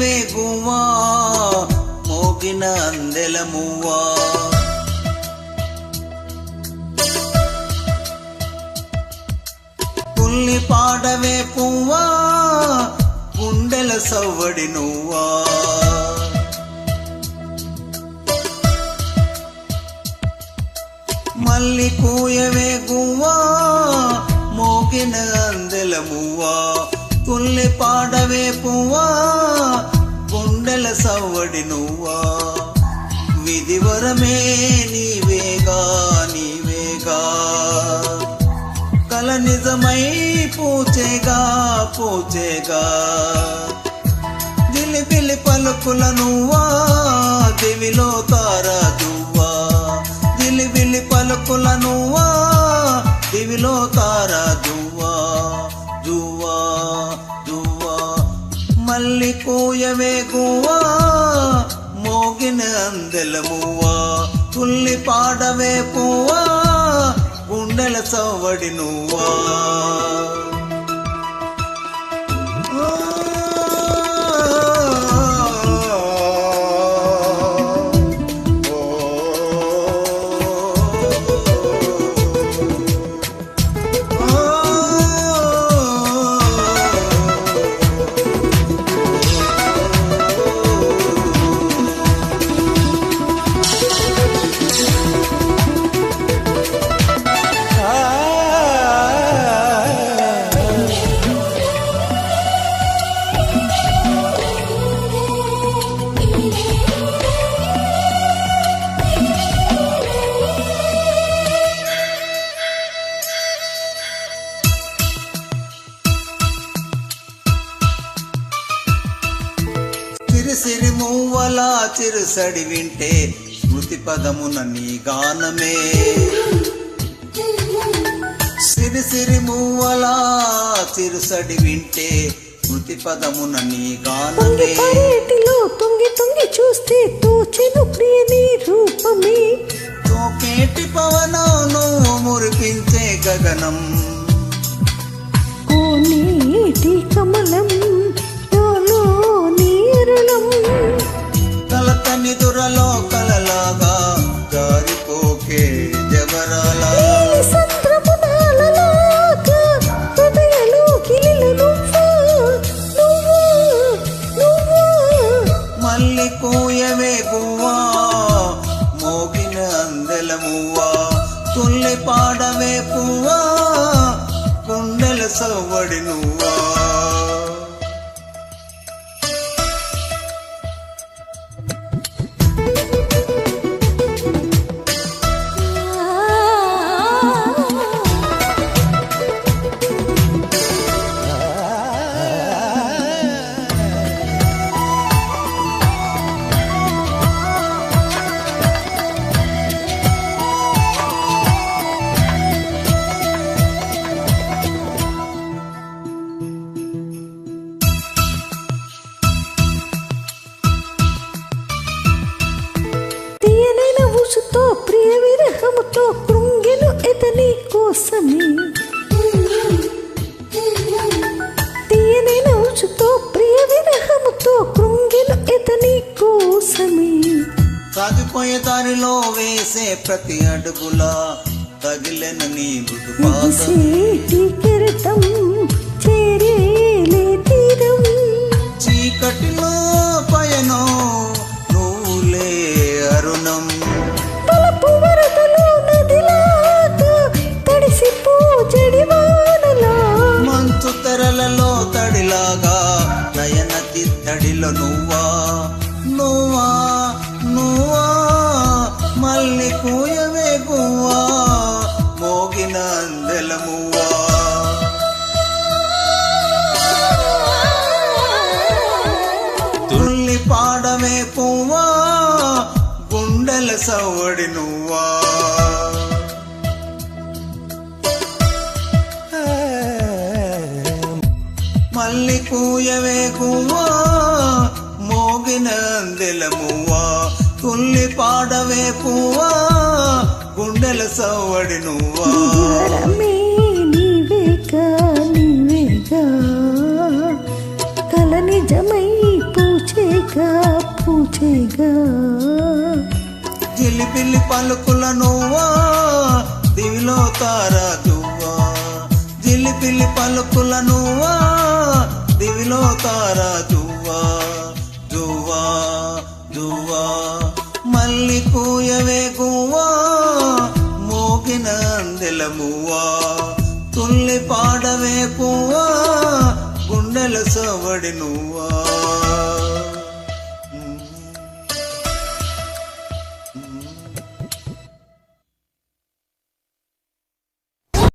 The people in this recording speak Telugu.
మల్లి గువ్వా మోగిన అందెల మువ్వా పుల్లి పాడవే పువ్వా గుండెల సవ్వడి నువ్వా? మల్లి కూయవే గువ్వా మోగిన అందెల మువ్వా తుల్లి పాడవే పువ్వా గుండెల సవ్వడి నువ్వా? విధివరమే నీవేగా నీవేగా. కల నిజమై పూచేగా పూచేగా. దిలి పిలి పలుకుల నువ్వా? దివిలో మల్లి కూయవే గువ్వా మోగిన అందెలమువా తుల్లి పాడవే పువ్వా గుండెల సవ్వడి నువ్వా. సిరి సిరి మూవల చిరుసడి వింటే స్మృతి పదమున నీ గానమే. సిరి సిరి మూవల చిరుసడి వింటే స్మృతి పదమున నీ గానమే. తొంగి తొంగి చూస్తే తోచెను ప్రియ నీ రూపమే. తోకేటి పవనం నువ్వు మురిపించే గగనం. కోనేటి కమలం కలలాగా జారిపోకే జవరాలా నువ్వా మల్లి గువ్వా మోగిన తుల్లి పాడవే పువ్వా కుండెల సవ్వడి నువ్వా. దారిలో వేసే ప్రతి అడుగులా తగిలెను నీ మృదు గుండెల నువ్వా? మళ్ళీ కూయవే కువ్వా మోగిన అందెల తుల్లి పాడవే పువ్వా? గుండెల సవ్వడి నువ్వా? జిల్లి పిల్లి పలుకుల నువ్వా దివిలో తారా జువ్వా జిల్లి పిల్లి పలుకుల నువ్వా దివిలో తారా జువ్వా జువ్వా జువ్వా మల్లి కూయవే గువ్వా మోగిన అందెలమువ్వా తుల్లి పాడవే పువ్వా గుండెల సవడి నువ్వా.